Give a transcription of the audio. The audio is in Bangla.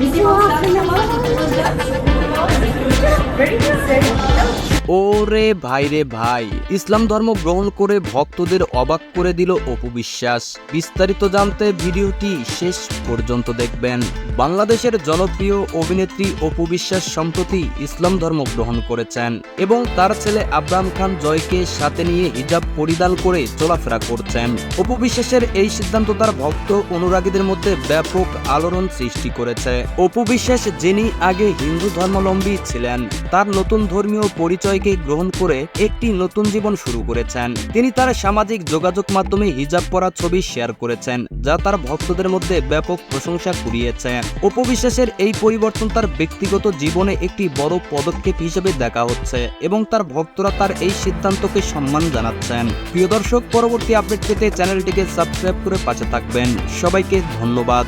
Bizim o şarkı mı? Very. ওরে ভাই রে ভাই, ইসলাম ধর্ম গ্রহণ করে ভক্তদের অবাক করে দিল অপু বিশ্বাস। বিস্তারিত জানতে ভিডিওটি শেষ পর্যন্ত দেখবেন। বাংলাদেশের জনপ্রিয় অভিনেত্রী অপু বিশ্বাস সম্প্রতি ইসলাম ধর্ম গ্রহণ করেছেন এবং তার ছেলে আব্রাহাম খান জয়কে সাথে নিয়ে হিজাব পরিধান করে চলাফেরা করছেন। অপু বিশ্বাসের এই সিদ্ধান্ত তার ভক্ত অনুরাগীদের মধ্যে ব্যাপক আলোড়ন সৃষ্টি করেছে। অপু বিশ্বাস যিনি আগে হিন্দু ধর্মাবলম্বী ছিলেন, তার নতুন ধর্মীয় পরিচয়কে গ্রহণ করে একটি নতুন জীবন শুরু করেছেন। তিনি তার সামাজিক যোগাযোগ মাধ্যমে হিজাব পরা ছবি শেয়ার করেছেন, যা তার ভক্তদের মধ্যে ব্যাপক প্রশংসা কুড়িয়েছে। অপু বিশ্বাসের এই পরিবর্তন তার ব্যক্তিগত জীবনে একটি বড় পদক্ষেপ হিসেবে দেখা হচ্ছে এবং তার ভক্তরা তার এই সিদ্ধান্তকে সম্মান জানাচ্ছেন। প্রিয় দর্শক, পরবর্তী আপডেট পেতে চ্যানেলটিকে সাবস্ক্রাইব করে পাশে থাকবেন। সবাইকে ধন্যবাদ।